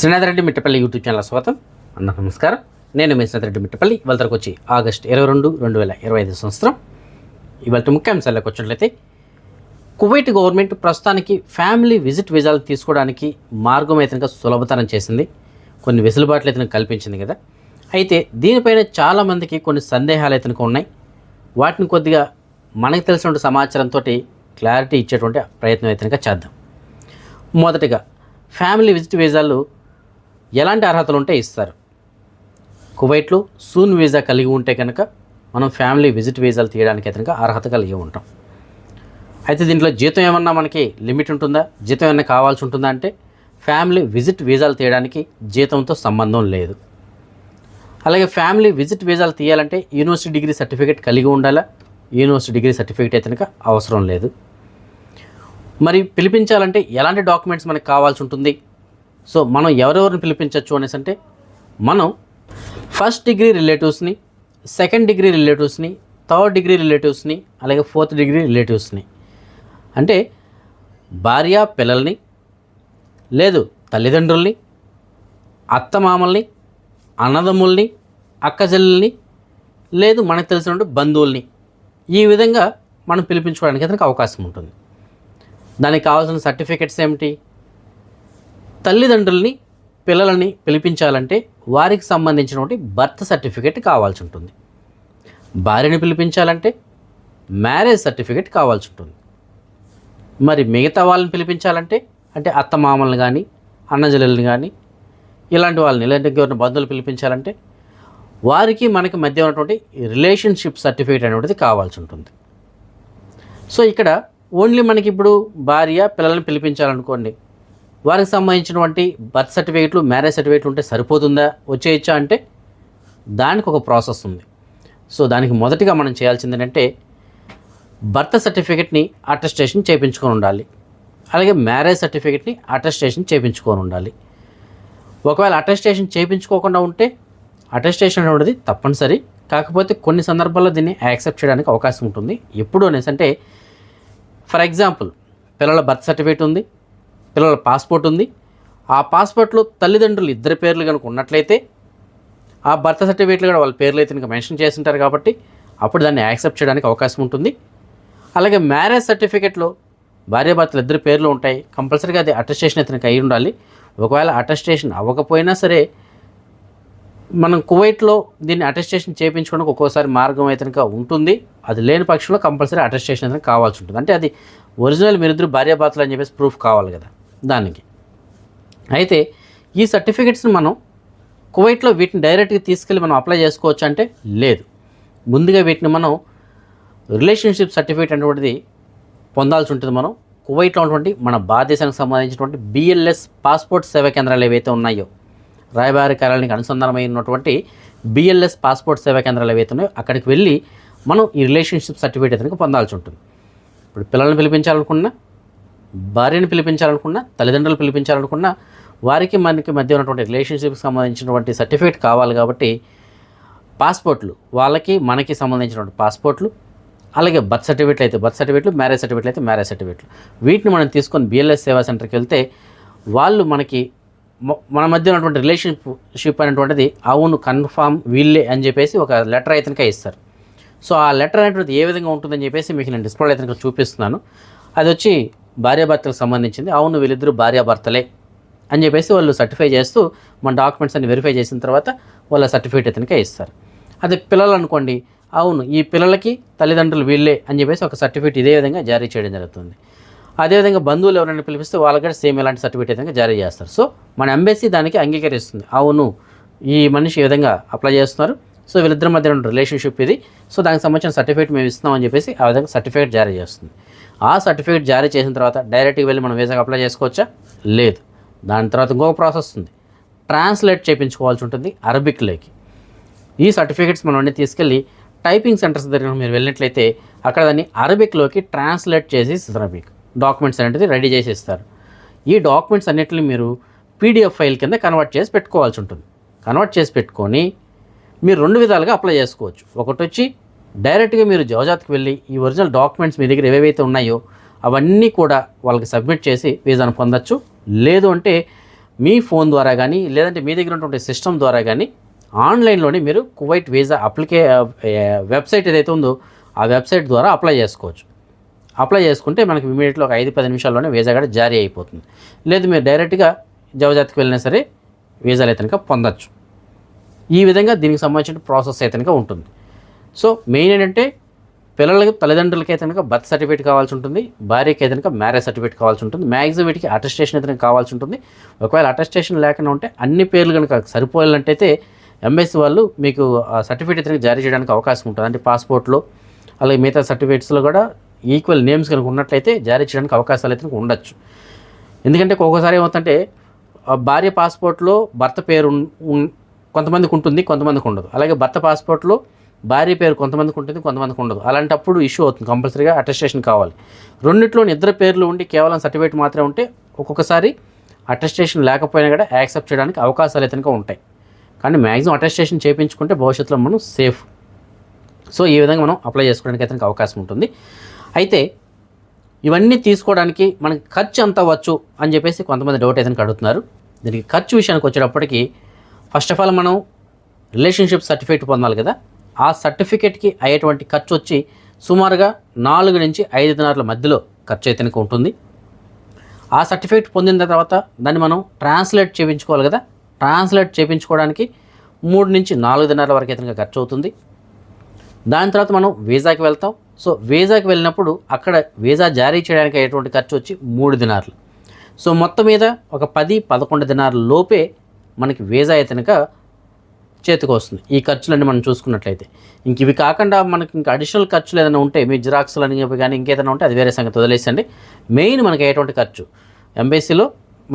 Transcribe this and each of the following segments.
Srinath Reddy Mittapalli YouTube channel స్వాగతం. అన్న నమస్కారం. నేను మీ శ్రీనాథ్ రెడ్డి మిట్టపల్లి. ఇవాళకి వచ్చి ఆగస్ట్ ఇరవై రెండు రెండు వేల ఇరవై ఐదు సంవత్సరం. ఇవాళ ముఖ్యాంశాలకు వచ్చినట్లయితే కువైట్ గవర్నమెంట్ ప్రస్తుతానికి ఫ్యామిలీ విజిట్ వీజాలు తీసుకోవడానికి మార్గం అయితే సులభతరం చేసింది. కొన్ని వెసులుబాట్లు అయితే కల్పించింది కదా. అయితే దీనిపైన చాలామందికి కొన్ని సందేహాలు అయితే ఉన్నాయి. వాటిని కొద్దిగా మనకు తెలిసినటువంటి సమాచారంతో క్లారిటీ ఇచ్చేటువంటి ప్రయత్నం అయితే చేద్దాం. మొదటగా ఫ్యామిలీ విజిట్ వీజాలు ఎలాంటి అర్హతలు ఉంటే ఇస్తారు? కువైట్లో సూన్ వీసా కలిగి ఉంటే కనుక మనం ఫ్యామిలీ విజిట్ వీసాలు తీయడానికి కనుక అర్హత కలిగి ఉంటాం. అయితే దీంట్లో జీతం ఏమన్నా మనకి లిమిట్ ఉంటుందా? జీతం ఏమన్నా కావాల్సి ఉంటుందా అంటే ఫ్యామిలీ విజిట్ వీసాలు తీయడానికి జీతంతో సంబంధం లేదు. అలాగే ఫ్యామిలీ విజిట్ వీసాలు తీయాలంటే యూనివర్సిటీ డిగ్రీ సర్టిఫికేట్ కలిగి ఉండాలా? యూనివర్సిటీ డిగ్రీ సర్టిఫికేట్ అయితే కనుక అవసరం లేదు. మరి పిలిపించాలంటే ఎలాంటి డాక్యుమెంట్స్ మనకు కావాల్సి ఉంటుంది? సో మనం ఎవరెవరిని పిలిపించవచ్చు అనేసి అంటే మనం ఫస్ట్ డిగ్రీ రిలేటివ్స్ని సెకండ్ డిగ్రీ రిలేటివ్స్ని థర్డ్ డిగ్రీ రిలేటివ్స్ని అలాగే ఫోర్త్ డిగ్రీ రిలేటివ్స్ని అంటే భార్య పిల్లల్ని లేదు తల్లిదండ్రుల్ని అత్తమామల్ని అన్నదమ్ముల్ని అక్కచెల్లెల్ని లేదు మనకు తెలిసినటువంటి బంధువుల్ని ఈ విధంగా మనం పిలిపించుకోవడానికి అతనికి అవకాశం ఉంటుంది. దానికి కావాల్సిన సర్టిఫికెట్స్ ఏమిటి? తల్లిదండ్రుల్ని పిల్లలని పిలిపించాలంటే వారికి సంబంధించినటువంటి బర్త్ సర్టిఫికేట్ కావాల్సి ఉంటుంది. భార్యని పిలిపించాలంటే మ్యారేజ్ సర్టిఫికేట్ కావాల్సి ఉంటుంది. మరి మిగతా వాళ్ళని పిలిపించాలంటే అంటే అత్తమామల్ని కానీ అన్నజల్లెల్ని కానీ ఇలాంటి వాళ్ళని ఇలాంటి ఎవరిని బంధువులు పిలిపించాలంటే వారికి మనకి మధ్య ఉన్నటువంటి రిలేషన్షిప్ సర్టిఫికేట్ అనేటువంటిది కావాల్సి ఉంటుంది. సో ఇక్కడ ఓన్లీ మనకి ఇప్పుడు భార్య పిల్లల్ని పిలిపించాలనుకోండి వారికి సంబంధించినటువంటి బర్త్ సర్టిఫికేట్లు మ్యారేజ్ సర్టిఫికేట్లు ఉంటే సరిపోతుందా వచ్చేయచ్చా అంటే దానికి ఒక ప్రాసెస్ ఉంది. సో దానికి మొదటిగా మనం చేయాల్సింది ఏంటంటే బర్త్ సర్టిఫికేట్ని అటెస్టేషన్ చేయించుకొని ఉండాలి. అలాగే మ్యారేజ్ సర్టిఫికేట్ని అటెస్టేషన్ చేయించుకొని ఉండాలి. ఒకవేళ అటెస్టేషన్ చేయించుకోకుండా ఉంటే అటెస్టేషన్ అనేది తప్పనిసరి. కాకపోతే కొన్ని సందర్భాల్లో దీన్ని యాక్సెప్ట్ చేయడానికి అవకాశం ఉంటుంది. ఎప్పుడు అనేసి అంటే ఫర్ ఎగ్జాంపుల్ పిల్లల బర్త్ సర్టిఫికేట్ ఉంది. పిల్లల పాస్పోర్ట్ ఉంది. ఆ పాస్పోర్ట్లో తల్లిదండ్రులు ఇద్దరి పేర్లు కనుక ఉన్నట్లయితే ఆ బర్త్ సర్టిఫికేట్లు కూడా వాళ్ళ పేర్లు అయితే ఇంకా మెన్షన్ చేసి ఉంటారు కాబట్టి అప్పుడు దాన్ని యాక్సెప్ట్ చేయడానికి అవకాశం ఉంటుంది. అలాగే మ్యారేజ్ సర్టిఫికేట్లో భార్యాభర్తలు ఇద్దరు పేర్లు ఉంటాయి. కంపల్సరీగా అది అటెస్టేషన్ ఇతనికి అయి ఉండాలి. ఒకవేళ అటెస్టేషన్ అవ్వకపోయినా సరే మనం కువైట్లో దీన్ని అటెస్టేషన్ చేయించుకోవడానికి ఒక్కోసారి మార్గం అయితే ఉంటుంది. అది లేని పక్షంలో కంపల్సరీ అటెస్టేషన్ అయితే కావాల్సి ఉంటుంది. అంటే అది ఒరిజినల్ మీరిద్దరు భార్యాభర్తలు అని చెప్పేసి ప్రూఫ్ కావాలి కదా. దానికి. అయితే ఈ సర్టిఫికెట్స్ని మనం కువైట్లో వీటిని డైరెక్ట్గా తీసుకెళ్ళి మనం అప్లై చేసుకోవచ్చు అంటే లేదు. ముందుగా వీటిని మనం రిలేషన్షిప్ సర్టిఫికేట్ అనేటువంటిది పొందాల్సి ఉంటుంది మనం. కువైట్లో ఉన్నటువంటి మన భారతదేశానికి సంబంధించినటువంటి బిఎల్ఎస్ పాస్పోర్ట్ సేవా కేంద్రాలు ఏవైతే ఉన్నాయో రాయబారి కార్యాలయానికి అనుసంధానమై ఉన్నటువంటి బిఎల్ఎస్ పాస్పోర్ట్ సేవా కేంద్రాలు ఏవైతే ఉన్నాయో అక్కడికి వెళ్ళి మనం ఈ రిలేషన్షిప్ సర్టిఫికేట్ అయితే పొందాల్సి ఉంటుంది. ఇప్పుడు పిల్లల్ని పిలిపించాలనుకున్నా భార్యను పిలిపించాలనుకున్నా తల్లిదండ్రులు పిలిపించాలనుకున్నా వారికి మనకి మధ్య ఉన్నటువంటి రిలేషన్షిప్కి సంబంధించినటువంటి సర్టిఫికేట్ కావాలి కాబట్టి పాస్పోర్ట్లు వాళ్ళకి మనకి సంబంధించినటువంటి పాస్పోర్ట్లు అలాగే బర్త్ సర్టిఫికేట్లు అయితే బర్త్ సర్టిఫికేట్లు మ్యారేజ్ సర్టిఫికేట్లు అయితే మ్యారేజ్ సర్టిఫికేట్లు వీటిని మనం తీసుకొని బిఎల్ఎస్ సేవా సెంటర్కి వెళ్తే వాళ్ళు మనకి మన మధ్య ఉన్నటువంటి రిలేషన్షిప్ అనేటువంటిది అవును కన్ఫామ్ వీళ్ళే అని చెప్పేసి ఒక లెటర్ అయితే ఇస్తారు. సో ఆ లెటర్ అనేటువంటిది ఏ విధంగా ఉంటుందని చెప్పేసి మీకు నేను డిస్ప్లే అయితే చూపిస్తున్నాను. అది వచ్చి భార్యాభర్తలకు సంబంధించింది. అవును వీళ్ళిద్దరూ భార్యాభర్తలే అని చెప్పేసి వాళ్ళు సర్టిఫై చేస్తూ మన డాక్యుమెంట్స్ అన్ని వెరిఫై చేసిన తర్వాత వాళ్ళ సర్టిఫికేట్ అతనికే ఇస్తారు. అదే పిల్లలు అనుకోండి అవును ఈ పిల్లలకి తల్లిదండ్రులు వీళ్ళే అని చెప్పేసి ఒక సర్టిఫికేట్ ఇదే విధంగా జారీ చేయడం జరుగుతుంది. అదేవిధంగా బంధువులు ఎవరైనా పిలిపిస్తే వాళ్ళకి కూడా సేమ్ ఇలాంటి సర్టిఫికేట్ విధంగా జారీ చేస్తారు. సో మన ఎంబెసీ దానికి అంగీకరిస్తుంది. అవును ఈ మనిషి ఈ విధంగా అప్లై చేస్తున్నారు. సో వీళ్ళిద్దరి మధ్య ఉన్న రిలేషన్షిప్ ఇది. సో దానికి సంబంధించిన సర్టిఫికేట్ మేము ఇస్తున్నామని చెప్పేసి ఆ విధంగా సర్టిఫికేట్ జారీ చేస్తుంది. ఆ సర్టిఫికేట్ జారీ చేసిన తర్వాత డైరెక్ట్గా వెళ్ళి మనం వీసాకి అప్లై చేసుకోవచ్చా? లేదు. దాని తర్వాత ఇంకొక ప్రాసెస్ ఉంది ట్రాన్స్లేట్ చేయించుకోవాల్సి ఉంటుంది అరబిక్లోకి ఈ సర్టిఫికేట్స్ మనం అన్ని తీసుకెళ్ళి టైపింగ్ సెంటర్స్ దగ్గర మీరు వెళ్ళినట్లయితే అక్కడ దాన్ని అరబిక్లోకి ట్రాన్స్లేట్ చేసి ఇస్తారు మీకు. డాక్యుమెంట్స్ అనేది రెడీ చేసి ఇస్తారు. ఈ డాక్యుమెంట్స్ అన్నిటిని మీరు పీడిఎఫ్ ఫైల్ కింద కన్వర్ట్ చేసి పెట్టుకోవాల్సి ఉంటుంది. కన్వర్ట్ చేసి పెట్టుకొని మీరు రెండు విధాలుగా అప్లై చేసుకోవచ్చు. ఒకటి వచ్చి డైరెక్ట్గా మీరు జవజాత్కి వెళ్ళి ఈ ఒరిజినల్ డాక్యుమెంట్స్ మీ దగ్గర ఏవేవైతే ఉన్నాయో అవన్నీ కూడా వాళ్ళకి సబ్మిట్ చేసి వీసాను పొందొచ్చు. లేదు అంటే మీ ఫోన్ ద్వారా కానీ లేదంటే మీ దగ్గర ఉన్నటువంటి సిస్టమ్ ద్వారా కానీ ఆన్లైన్లోనే మీరు కువైట్ వీసా అప్లికే వెబ్సైట్ ఏదైతే ఉందో ఆ వెబ్సైట్ ద్వారా అప్లై చేసుకోవచ్చు. అప్లై చేసుకుంటే మనకి ఇమీడియట్లో ఒక ఐదు పది నిమిషాల్లోనే వీసా కూడా జారీ అయిపోతుంది. లేదు మీరు డైరెక్ట్గా జవజాతికి వెళ్ళినా సరే వీసాలు అయితే కనుక పొందొచ్చు. ఈ విధంగా దీనికి సంబంధించిన ప్రాసెస్ అయితే కనుక ఉంటుంది. సో మెయిన్ ఏంటంటే పిల్లలకి తల్లిదండ్రులకి అయితే కనుక బర్త్ సర్టిఫికేట్ కావాల్సి ఉంటుంది. భార్యకి అయితే కనుక మ్యారేజ్ సర్టిఫికేట్ కావాల్సి ఉంటుంది. మ్యాక్సిమం వీటికి అటెస్టేషన్ అయితే కావాల్సి ఉంటుంది. ఒకవేళ అటెస్టేషన్ లేకుండా ఉంటే అన్ని పేర్లు కనుక సరిపోయాలంటైతే ఎంఎస్సి వాళ్ళు మీకు ఆ సర్టిఫికేట్ అయితే జారీ చేయడానికి అవకాశం ఉంటుంది. అంటే పాస్పోర్ట్లో అలాగే మిగతా సర్టిఫికేట్స్లో కూడా ఈక్వల్ నేమ్స్ కనుక ఉన్నట్లయితే జారీ చేయడానికి అవకాశాలు అయితే ఉండొచ్చు. ఎందుకంటే ఒక్కొక్కసారి ఏమవుతుందంటే ఆ భార్య పాస్పోర్ట్లో భర్త పేరు కొంతమందికి ఉంటుంది కొంతమందికి ఉండదు. అలాగే భర్త పాస్పోర్ట్లో భార్య పేరు కొంతమందికి ఉంటుంది కొంతమందికి ఉండదు. అలాంటప్పుడు ఇష్యూ అవుతుంది. కంపల్సరీగా అటెస్టేషన్ కావాలి. రెండిట్లోని ఇద్దరు పేర్లు ఉండి కేవలం సర్టిఫికేట్ మాత్రమే ఉంటే ఒక్కొక్కసారి అటెస్టేషన్ లేకపోయినా కూడా యాక్సెప్ట్ చేయడానికి అవకాశాలు అయితే ఉంటాయి. కానీ మ్యాక్సిమం అటెస్టేషన్ చేయించుకుంటే భవిష్యత్తులో మనం సేఫ్ సో ఈ విధంగా మనం అప్లై చేసుకోవడానికి అయితే అవకాశం ఉంటుంది. అయితే ఇవన్నీ తీసుకోవడానికి మనకి ఖర్చు ఎంత అవ్వచ్చు అని చెప్పేసి కొంతమంది డౌట్ అయితే అడుగుతున్నారు. దీనికి ఖర్చు విషయానికి వచ్చేటప్పటికి ఫస్ట్ ఆఫ్ ఆల్ మనం రిలేషన్షిప్ సర్టిఫికేట్ పొందాలి కదా. ఆ సర్టిఫికేట్కి అయ్యేటువంటి ఖర్చు వచ్చి సుమారుగా నాలుగు నుంచి ఐదు మధ్యలో ఖర్చు అయితే ఉంటుంది. ఆ సర్టిఫికేట్ పొందిన తర్వాత దాన్ని మనం ట్రాన్స్లేట్ చేయించుకోవాలి కదా. ట్రాన్స్లేట్ చేయించుకోవడానికి మూడు నుంచి నాలుగు దినాల వరకు అయితే ఖర్చు అవుతుంది. దాని తర్వాత మనం వీసాకి వెళ్తాం. సో వీసాకి వెళ్ళినప్పుడు అక్కడ వీసా జారీ చేయడానికి అయ్యేటువంటి ఖర్చు వచ్చి మూడు దినార్లు. సో మొత్తం మీద ఒక పది పదకొండు దినాల లోపే మనకి వీసా అయితే కనుక చేతికి వస్తుంది. ఈ ఖర్చులన్నీ మనం చూసుకున్నట్లయితే. ఇంక ఇవి కాకుండా మనకి ఇంకా అడిషనల్ ఖర్చులు ఏదైనా ఉంటే మీ జిరాక్స్లు అని చెప్పి కానీ ఇంకేదైనా ఉంటే అది వేరే సంగతి వదిలేసండి మెయిన్ మనకి అయ్యేటువంటి ఖర్చు. ఎంబీసీలో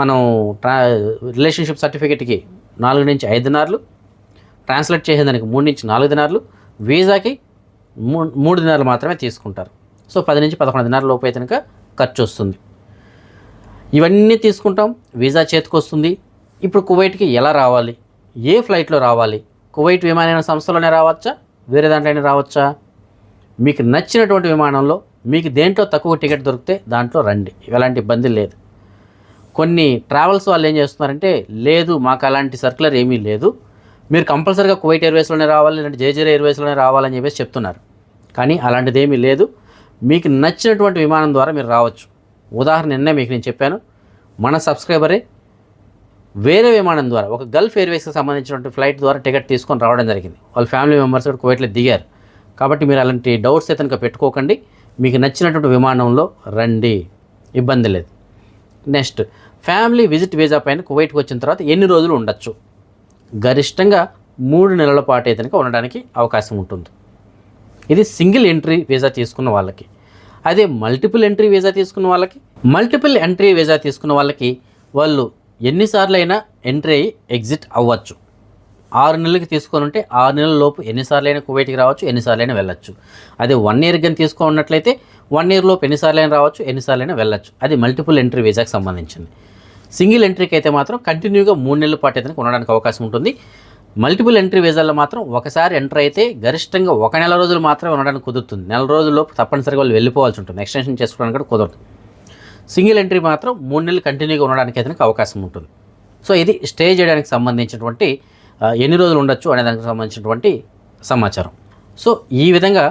మనం ట్రా రిలేషన్షిప్ సర్టిఫికేట్కి నాలుగు నుంచి ఐదు దినార్లు ట్రాన్స్లేట్ చేసేదానికి మూడు నుంచి నాలుగు దినార్లు వీసాకి మూ మూడు దినాలు మాత్రమే తీసుకుంటారు. సో పది నుంచి పదకొండు దినాల లోపు అయితే కనుక ఖర్చు వస్తుంది. ఇవన్నీ తీసుకుంటాం. వీసా చేతికి వస్తుంది. ఇప్పుడు కువైట్కి ఎలా రావాలి? ఏ ఫ్లైట్లో రావాలి? కువైట్ విమానయాన సంస్థలోనే రావచ్చా? వేరే దాంట్లోనే రావచ్చా? మీకు నచ్చినటువంటి విమానంలో మీకు దేంట్లో తక్కువ టికెట్ దొరికితే దాంట్లో రండి. ఎలాంటి ఇబ్బంది లేదు. కొన్ని ట్రావెల్స్ వాళ్ళు ఏం చేస్తున్నారంటే లేదు మాకు అలాంటి సర్కులర్ ఏమీ లేదు. మీరు కంపల్సరీగా కువైట్ ఎయిర్వేస్లోనే రావాలి లేదంటే జేజేర్ ఎయిర్వేస్లోనే రావాలని చెప్పేసి చెప్తున్నారు. కానీ అలాంటిది ఏమీ లేదు. మీకు నచ్చినటువంటి విమానం ద్వారా మీరు రావచ్చు. ఉదాహరణ నిన్నే మీకు నేను చెప్పాను. మన సబ్స్క్రైబరే వేరే విమానం ద్వారా ఒక గల్ఫ్ ఎయిర్వేస్కి సంబంధించినటువంటి ఫ్లైట్ ద్వారా టికెట్ తీసుకొని రావడం జరిగింది. వాళ్ళ ఫ్యామిలీ మెంబర్స్ కూడా కువైట్లో దిగారు. కాబట్టి మీరు అలాంటి డౌట్స్ అయితే కనుక పెట్టుకోకండి. మీకు నచ్చినటువంటి విమానంలో రండి. ఇబ్బంది లేదు. నెక్స్ట్ ఫ్యామిలీ విజిట్ వీసా పైన కువైట్కి వచ్చిన తర్వాత ఎన్ని రోజులు ఉండొచ్చు? గరిష్టంగా మూడు నెలల పాటు అయితే కనుక ఉండడానికి అవకాశం ఉంటుంది. ఇది సింగిల్ ఎంట్రీ వీజా తీసుకున్న వాళ్ళకి. అదే మల్టిపుల్ ఎంట్రీ వీసా తీసుకున్న వాళ్ళకి. మల్టిపుల్ ఎంట్రీ వీజా తీసుకున్న వాళ్ళకి వాళ్ళు ఎన్నిసార్లు అయినా ఎంట్రీ అయ్యి ఎగ్జిట్ అవ్వచ్చు. ఆరు నెలలకి తీసుకొని ఉంటే ఆరు నెలల లోపు ఎన్నిసార్లు అయినా కువైట్కి రావచ్చు ఎన్నిసార్లు అయినా వెళ్ళచ్చు. అదే వన్ ఇయర్ కానీ తీసుకున్నట్లయితే వన్ ఇయర్ లోపు ఎన్నిసార్లు అయినా రావచ్చు ఎన్నిసార్లు అయినా వెళ్ళచ్చు. అది మల్టిపుల్ ఎంట్రీ వీసాకి సంబంధించింది. సింగిల్ ఎంట్రీకి అయితే మాత్రం కంటిన్యూగా మూడు నెలల పాటు అయితే ఉండడానికి అవకాశం ఉంటుంది. మల్టిపుల్ ఎంట్రీ వీసాల్లో మాత్రం ఒకసారి ఎంటర్ అయితే గరిష్టంగా ఒక నెల రోజులు మాత్రమే ఉండడానికి కుదురుతుంది. నెల రోజుల్లోపు తప్పనిసరిగా వాళ్ళు వెళ్ళిపోవాల్సి ఉంటుంది. ఎక్స్టెన్షన్ చేసుకోవడానికి కూడా కుదరదు. సింగిల్ ఎంట్రీ మాత్రం మూడు నెలలు కంటిన్యూగా ఉండడానికి అయితే అవకాశం ఉంటుంది. సో ఇది స్టే చేయడానికి సంబంధించినటువంటి ఎన్ని రోజులు ఉండొచ్చు అనే దానికి సంబంధించినటువంటి సమాచారం. సో ఈ విధంగా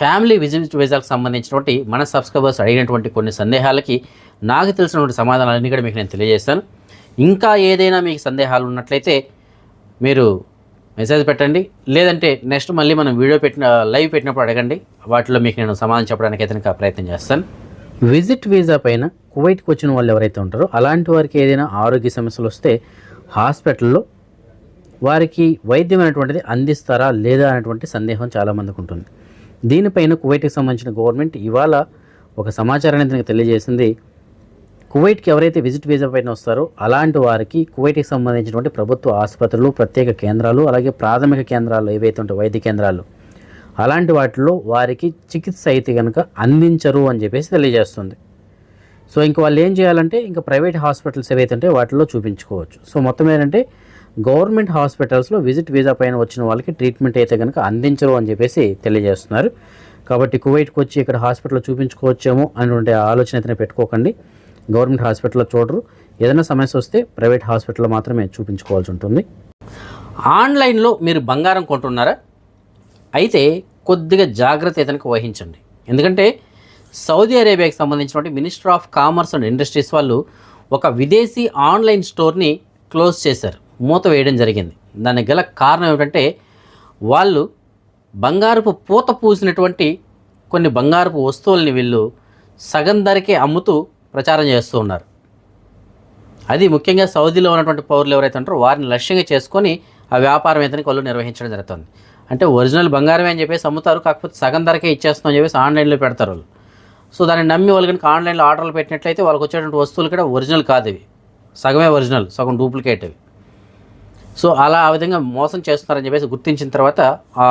ఫ్యామిలీ విజిట్ వీసాలకు సంబంధించినటువంటి మన సబ్స్క్రైబర్స్ అడిగినటువంటి కొన్ని సందేహాలకి నాకు తెలిసినటువంటి సమాధానాలన్నీ కూడా మీకు నేను తెలియజేస్తాను. ఇంకా ఏదైనా మీకు సందేహాలు ఉన్నట్లయితే మీరు మెసేజ్ పెట్టండి. లేదంటే నెక్స్ట్ మళ్ళీ మనం వీడియో పెట్టిన లైవ్ పెట్టినప్పుడు అడగండి. వాటిలో మీకు నేను సమాధానం చెప్పడానికి అయితే ప్రయత్నం చేస్తాను. విజిట్ వీసా పైన కువైట్కి వచ్చిన వాళ్ళు ఎవరైతే ఉంటారో అలాంటి వారికి ఏదైనా ఆరోగ్య సమస్యలు వస్తే హాస్పిటల్లో వారికి వైద్యమైనటువంటిది అందిస్తారా లేదా అనేటువంటి సందేహం చాలామందికి ఉంటుంది. దీనిపైన కువైట్కి సంబంధించిన గవర్నమెంట్ ఇవాళ ఒక సమాచారాన్ని దీనికి తెలియజేసింది. కువైట్కి ఎవరైతే విజిట్ వీసా పైన వస్తారో అలాంటి వారికి కువైట్కి సంబంధించినటువంటి ప్రభుత్వ ఆసుపత్రులు ప్రత్యేక కేంద్రాలు అలాగే ప్రాథమిక కేంద్రాలు ఏవైతే ఉంటాయో వైద్య కేంద్రాలు అలాంటి వాటిలో వారికి చికిత్స అయితే కనుక అందించరు అని చెప్పేసి తెలియజేస్తుంది. సో ఇంక వాళ్ళు ఏం చేయాలంటే ఇంకా ప్రైవేట్ హాస్పిటల్స్ ఏవైతే ఉంటే వాటిలో చూపించుకోవచ్చు. సో మొత్తం ఏంటంటే గవర్నమెంట్ హాస్పిటల్స్లో విజిట్ వీసా పైన వచ్చిన వాళ్ళకి ట్రీట్మెంట్ అయితే కనుక అందించరు అని చెప్పేసి తెలియజేస్తున్నారు. కాబట్టి కువైట్కి వచ్చి ఇక్కడ హాస్పిటల్లో చూపించుకోవచ్చేమో అనేటువంటి ఆలోచన అయితే పెట్టుకోకండి. గవర్నమెంట్ హాస్పిటల్లో చూడరు. ఏదైనా సమస్య వస్తే ప్రైవేట్ హాస్పిటల్లో మాత్రమే చూపించుకోవాల్సి ఉంటుంది. ఆన్లైన్లో మీరు బంగారం కొంటున్నారా? అయితే కొద్దిగా జాగ్రత్త ఇతనికి వహించండి. ఎందుకంటే సౌదీ అరేబియాకి సంబంధించినటువంటి minister of commerce and industries వాళ్ళు ఒక విదేశీ ఆన్లైన్ స్టోర్ని క్లోజ్ చేశారు. మూత వేయడం జరిగింది. దానికి గల కారణం ఏమిటంటే వాళ్ళు బంగారపు పూత పూసినటువంటి కొన్ని బంగారపు వస్తువుల్ని వీళ్ళు సగం ధరకే అమ్ముతూ ప్రచారం చేస్తూ ఉన్నారు. అది ముఖ్యంగా సౌదీలో ఉన్నటువంటి పౌరులు ఎవరైతే ఉంటారో వారిని లక్ష్యంగా చేసుకొని ఆ వ్యాపారం ఇతనికి వాళ్ళు నిర్వహించడం జరుగుతుంది. అంటే ఒరిజినల్ బంగారమే అని చెప్పేసి అమ్ముతారు కాకపోతే సగం ధరకే ఇచ్చేస్తాం అని చెప్పేసి ఆన్లైన్లో పెడతారు వాళ్ళు. సో దాన్ని నమ్మి వాళ్ళు కనుక ఆన్లైన్లో ఆర్డర్లు పెట్టినట్లయితే వాళ్ళకి వచ్చేటువంటి వస్తువులు కూడా ఒరిజినల్ కాదు ఇవి. సగమే ఒరిజినల్ సగం డూప్లికేట్ ఇవి. సో అలా ఆ విధంగా మోసం చేస్తున్నారని చెప్పేసి గుర్తించిన తర్వాత ఆ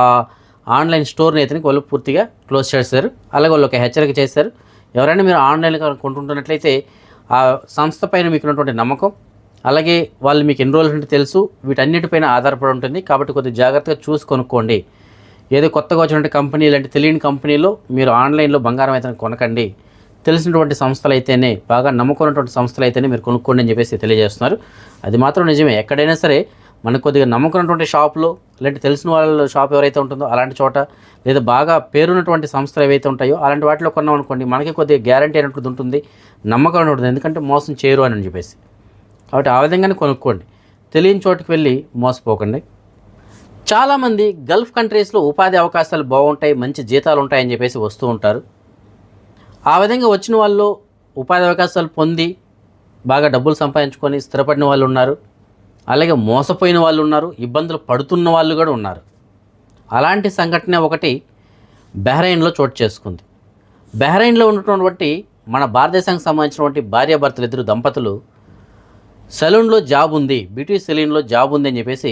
ఆన్లైన్ స్టోర్ని నేతనికి వాళ్ళు పూర్తిగా క్లోజ్ చేశారు అలాగే వాళ్ళు ఒక హెచ్చరిక చేశారు. ఎవరైనా మీరు ఆన్లైన్లో కొంటుంటున్నట్లయితే ఆ సంస్థ పైన మీకున్నటువంటి నమ్మకం అలాగే వాళ్ళు మీకు ఎన్ని రోజులు తెలుసు వీటన్నిటిపైన ఆధారపడి ఉంటుంది. కాబట్టి కొద్దిగా జాగ్రత్తగా చూసి కొనుక్కోండి. ఏదో కొత్తగా వచ్చినటువంటి కంపెనీ లాంటి తెలియని కంపెనీలో మీరు ఆన్లైన్లో బంగారం అయితే కొనకండి. తెలిసినటువంటి సంస్థలు అయితేనే బాగా నమ్ముకున్నటువంటి సంస్థలు అయితేనే మీరు కొనుక్కోండి అని చెప్పేసి తెలియజేస్తున్నారు. అది మాత్రం నిజమే. ఎక్కడైనా సరే మనకు కొద్దిగా నమ్ముకున్నటువంటి షాపులో లేదంటే తెలిసిన వాళ్ళ షాప్ ఎవరైతే ఉంటుందో అలాంటి చోట లేదా బాగా పేరున్నటువంటి సంస్థలు ఏవైతే ఉంటాయో అలాంటి వాటిలో కొన్నాం అనుకోండి మనకి కొద్దిగా గ్యారంటీ అయినటువంటి ఉంటుంది నమ్మకం ఉంటుంది. ఎందుకంటే మోసం చేయరు అని చెప్పేసి. కాబట్టి ఆ విధంగానే కొనుక్కోండి. తెలియని చోటుకి వెళ్ళి మోసపోకండి. చాలామంది గల్ఫ్ కంట్రీస్లో ఉపాధి అవకాశాలు బాగుంటాయి మంచి జీతాలు ఉంటాయని చెప్పేసి వస్తూ ఉంటారు. ఆ విధంగా వచ్చిన వాళ్ళు ఉపాధి అవకాశాలు పొంది బాగా డబ్బులు సంపాదించుకొని స్థిరపడిన వాళ్ళు ఉన్నారు. అలాగే మోసపోయిన వాళ్ళు ఉన్నారు ఇబ్బందులు పడుతున్న వాళ్ళు కూడా ఉన్నారు. అలాంటి సంఘటన ఒకటి బెహ్రైన్లో చోటు చేసుకుంది. బెహ్రైన్లో ఉన్నటువంటి మన భారతదేశానికి సంబంధించినటువంటి భార్యాభర్తలు ఇద్దరు దంపతులు సెలూన్లో జాబ్ ఉంది బ్యూటీ సెలూన్లో జాబ్ ఉంది అని చెప్పేసి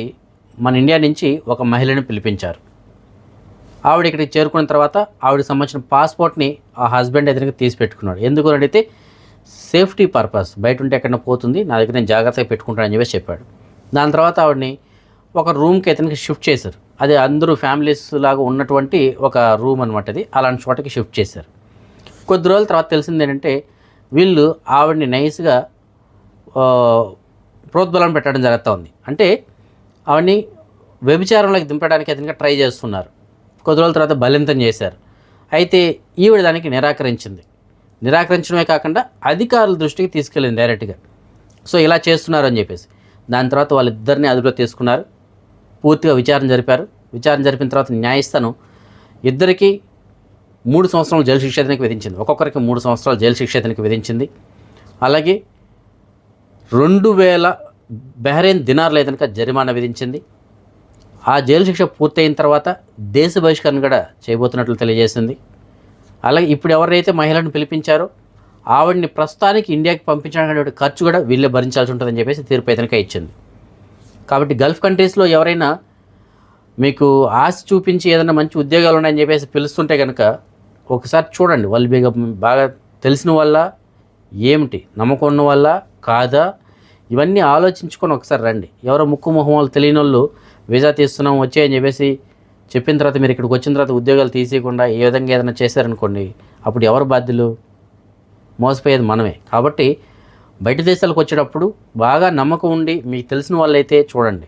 మన ఇండియా నుంచి ఒక మహిళను పిలిపించారు. ఆవిడ ఇక్కడికి చేరుకున్న తర్వాత ఆవిడకి సంబంధించిన పాస్పోర్ట్ని ఆ హస్బెండ్ ఎదురుగా తీసి పెట్టుకున్నాడు ఎందుకు అడిగితే సేఫ్టీ పర్పస్ బయట ఉంటే ఎక్కడ పోతుంది నా దగ్గర నేను జాగ్రత్తగా పెట్టుకుంటానని చెప్పేసి చెప్పాడు. దాని తర్వాత ఆవిడని ఒక రూమ్కి అతనికి షిఫ్ట్ చేశారు. అది అందరూ ఫ్యామిలీస్ లాగా ఉన్నటువంటి ఒక రూమ్ అనమాట అది. అలాంటి చోటకి షిఫ్ట్ చేశారు. కొద్ది రోజుల తర్వాత తెలిసింది ఏంటంటే వీళ్ళు ఆవిడని నైస్గా ప్రోద్బలం పెట్టడం జరుగుతూ ఉంది అంటే ఆవిడని వ్యభిచారంలోకి దింపడానికి అతనికి ట్రై చేస్తున్నారు. కొద్ది రోజుల తర్వాత బలింతం చేశారు. అయితే ఈవిడ దానికి నిరాకరించింది. నిరాకరించడమే కాకుండా అధికారుల దృష్టికి తీసుకెళ్ళింది డైరెక్ట్గా. సో ఇలా చేస్తున్నారు అని చెప్పేసి. దాని తర్వాత వాళ్ళిద్దరిని అదుపులో తీసుకున్నారు. పూర్తిగా విచారణ జరిపారు. విచారణ జరిపిన తర్వాత న్యాయస్థానం ఇద్దరికి మూడు సంవత్సరాలు జైలు శిక్షేతనికి విధించింది. ఒక్కొక్కరికి మూడు సంవత్సరాలు జైలు శిక్షేతనికి విధించింది. అలాగే రెండు వేల బహ్రెయిన్ దినార్లు ఏదనక జరిమానా విధించింది. ఆ జైలు శిక్ష పూర్తయిన తర్వాత దేశ బహిష్కరణ కూడా చేయబోతున్నట్లు తెలియజేసింది. అలాగే ఇప్పుడు ఎవరైతే మహిళను పిలిపించారో ఆవిడని ప్రస్తుతానికి ఇండియాకి పంపించడానికి ఖర్చు కూడా వీళ్ళే భరించాల్సి ఉంటుందని చెప్పేసి తీర్పు ఇతనికే ఇచ్చింది. కాబట్టి గల్ఫ్ కంట్రీస్లో ఎవరైనా మీకు ఆశ చూపించి ఏదైనా మంచి ఉద్యోగాలు ఉన్నాయని చెప్పేసి పిలుస్తుంటే కనుక ఒకసారి చూడండి. వాళ్ళు బాగా తెలిసిన వల్ల ఏమిటి నమ్మకం ఉన్న వల్ల కాదా? ఇవన్నీ ఆలోచించుకొని ఒకసారి రండి. ఎవరో ముక్కు మొహం వాళ్ళు తెలియని వాళ్ళు వీసా తీస్తున్నాం వచ్చాయని చెప్పేసి చెప్పిన తర్వాత మీరు ఇక్కడికి వచ్చిన తర్వాత ఉద్యోగాలు తీసేయకుండా ఏ విధంగా ఏదైనా చేశారనుకోండి అప్పుడు ఎవరు బాధ్యులు? మోసపోయేది మనమే. కాబట్టి బయట దేశాలకు వచ్చేటప్పుడు బాగా నమ్మకం ఉండి మీకు తెలిసిన వాళ్ళైతే చూడండి.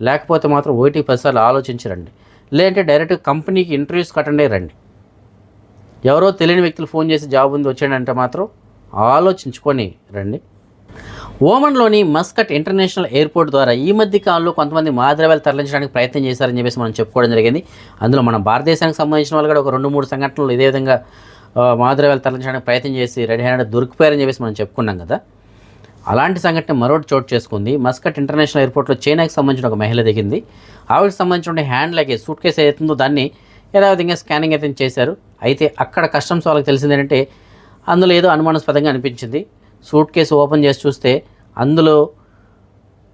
లేకపోతే మాత్రం ఒకటి పదిసార్లు ఆలోచించి రండి. లేదంటే డైరెక్ట్ కంపెనీకి ఇంటర్వ్యూస్ కట్టండి రండి. ఎవరో తెలియని వ్యక్తులు ఫోన్ చేసి జాబ్ ఉంది వచ్చాడంటే మాత్రం ఆలోచించుకొని రండి. ఓమన్లోని మస్కట్ ఇంటర్నేషనల్ ఎయిర్పోర్ట్ ద్వారా ఈ మధ్య కాలంలో కొంతమంది మాదిరవేలు తరలించడానికి ప్రయత్నం చేశారని చెప్పేసి మనం చెప్పుకోవడం జరిగింది. అందులో మన భారతదేశానికి సంబంధించిన వాళ్ళు కూడా ఒక రెండు మూడు సంఘటనలు ఇదే విధంగా మాదిరవేలు తరలించడానికి ప్రయత్నం చేసి రెడీ హ్యాండ్ దొరికిపోయారని చెప్పేసి మనం చెప్పుకున్నాం కదా. అలాంటి సంఘటన మరొకటి చోటు చేసుకుంది. మస్కట్ ఇంటర్నేషనల్ ఎయిర్పోర్ట్లో చైనాకి సంబంధించిన ఒక మహిళ దిగింది. ఆవిడకి సంబంధించిన హ్యాండ్ లగేజ్ సూట్ కేసు అవుతుందో దాన్ని యథావిధంగా స్కానింగ్ అయితే చేశారు. అయితే అక్కడ కస్టమ్స్ వాళ్ళకి తెలిసింది ఏంటంటే అందులో ఏదో అనుమానాస్పదంగా అనిపించింది. సూట్ కేసు ఓపెన్ చేసి చూస్తే అందులో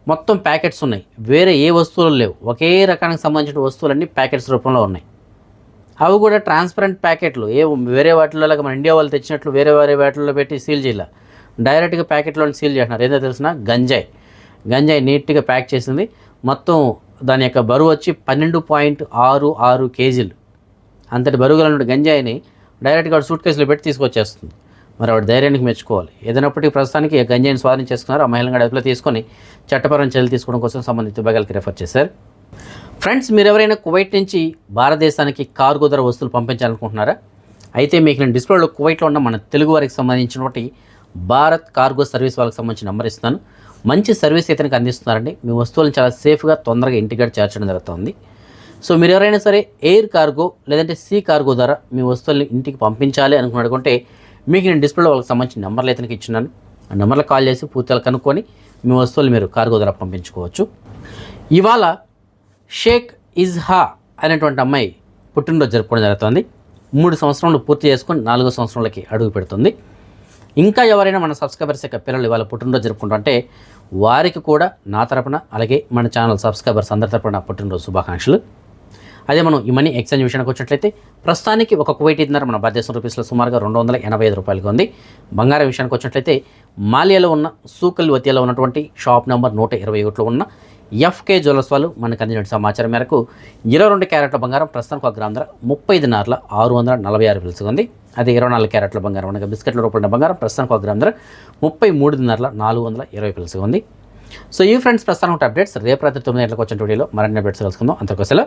మొత్తం ప్యాకెట్స్ ఉన్నాయి. వేరే ఏ వస్తువులు లేవు. ఒకే రకానికి సంబంధించిన వస్తువులన్నీ ప్యాకెట్స్ రూపంలో ఉన్నాయి. అవి కూడా ట్రాన్స్పరెంట్ ప్యాకెట్లు. ఏ వేరే వాటిలో మన ఇండియా వాళ్ళు తెచ్చినట్లు వేరే వేరే వాటిల్లో పెట్టి సీల్ చేయాలి. డైరెక్ట్గా ప్యాకెట్లో సీల్ చేస్తున్నారు. ఏదో తెలిసిన? గంజాయి. గంజాయి నీట్గా ప్యాక్ చేసింది. మొత్తం దాని యొక్క బరువు వచ్చి పన్నెండు పాయింట్ ఆరు ఆరు కేజీలు. అంతటి బరువు గల గంజాయిని డైరెక్ట్గా సూట్ కేసులో పెట్టి తీసుకొచ్చేస్తుంది. మరి ఆవిడ ధైర్యానికి మెచ్చుకోవాలి. ఏదైనప్పటికీ ప్రస్తుతానికి గంజాయిని స్వాధీనం చేసుకున్నారు. ఆ మహిళను అదుపులో తీసుకొని చట్టపరమైన చర్యలు తీసుకోవడం కోసం సంబంధిత విభాగాలకు రెఫర్ చేశారు. ఫ్రెండ్స్ మీరు ఎవరైనా కువైట్ నుంచి భారతదేశానికి కార్గో ధర వస్తువులు పంపించాలనుకుంటున్నారా? అయితే మీకు నేను డిస్ప్లేలో కువైట్లో ఉన్న మన తెలుగు వారికి సంబంధించినటువంటి భారత్ కార్గో సర్వీస్ వాళ్ళకి సంబంధించిన నెంబర్ ఇస్తాను మంచి సర్వీస్ ఇతనికి అందిస్తున్నారండి. మీ వస్తువులను చాలా సేఫ్గా తొందరగా ఇంటిగ్రేట్ చేర్చడం జరుగుతుంది. సో మీరు ఎవరైనా సరే ఎయిర్ కార్గో లేదంటే సీ కార్గో ద్వారా మీ వస్తువుల్ని ఇంటికి పంపించాలి అనుకున్నట్టుకుంటే మీకు నేను డిస్ప్లేలో వాళ్ళకి సంబంధించిన నెంబర్లు ఇతనికి ఇచ్చినాను ఆ నెంబర్లో కాల్ చేసి పూర్తిగా కనుక్కొని మీ వస్తువులు మీరు కార్గో ద్వారా పంపించుకోవచ్చు. ఇవాళ షేక్ ఇజ్హా అనేటువంటి అమ్మాయి పుట్టినరోజు జరుపుకోవడం జరుగుతుంది. మూడు సంవత్సరాలు పూర్తి చేసుకొని నాలుగో సంవత్సరంలోకి అడుగు పెడుతుంది. ఇంకా ఎవరైనా మన సబ్స్క్రైబర్స్ యొక్క పిల్లలు ఇవాళ పుట్టినరోజు జరుపుకుంటుంటే వారికి కూడా నా తరపున అలాగే మన ఛానల్ సబ్స్క్రైబర్స్ అందరి తరపున పుట్టినరోజు శుభాకాంక్షలు. అదే మనం ఈ మనీ ఎక్స్చేంజ్ విషయానికి వచ్చినట్లయితే ప్రస్తుతానికి ఒక కువైట్ ఇద్దరు మన భారతదేశం రూపీస్లో సుమారుగా రెండు వందల ఎనభై ఐదు రూపాయలుగా ఉంది. బంగారం విషయానికి వచ్చినట్లయితే మాలియాలో ఉన్న సూకల్ వతియాలో ఉన్నటువంటి షాప్ నెంబర్ నూట ఇరవై ఒకటిలో ఉన్న ఎఫ్కే జ్యువెలర్స్ వాళ్ళు మనకు అందిన సమాచారం మేరకు ఇరవై రెండు క్యారెట్ల బంగారం ప్రస్తుతానికి ఒక గ్రామ ధర ముప్పై ఐదు నార్ల ఆరు వందల నలభై ఆరు పిలుసుగా ఉంది. అదే ఇరవై నాలుగు క్యారెట్ల బంగారం అనగా బిస్కెట్ల రూపంలో బంగారం ప్రస్తుతానికి ఒక గ్రామ ధర ముప్పై మూడు నార్ల నాలుగు వందల ఇరవై పిలుసుగా ఉంది. సో ఈ ఫ్రెండ్స్ ప్రస్తుతానికి అప్డేట్స్ రేపు రాత్రి తొమ్మిది గంటలకు వచ్చిన వీడియోలో మరిన్ని అప్డేట్స్ కలుసుకుందాం అంతకోసలా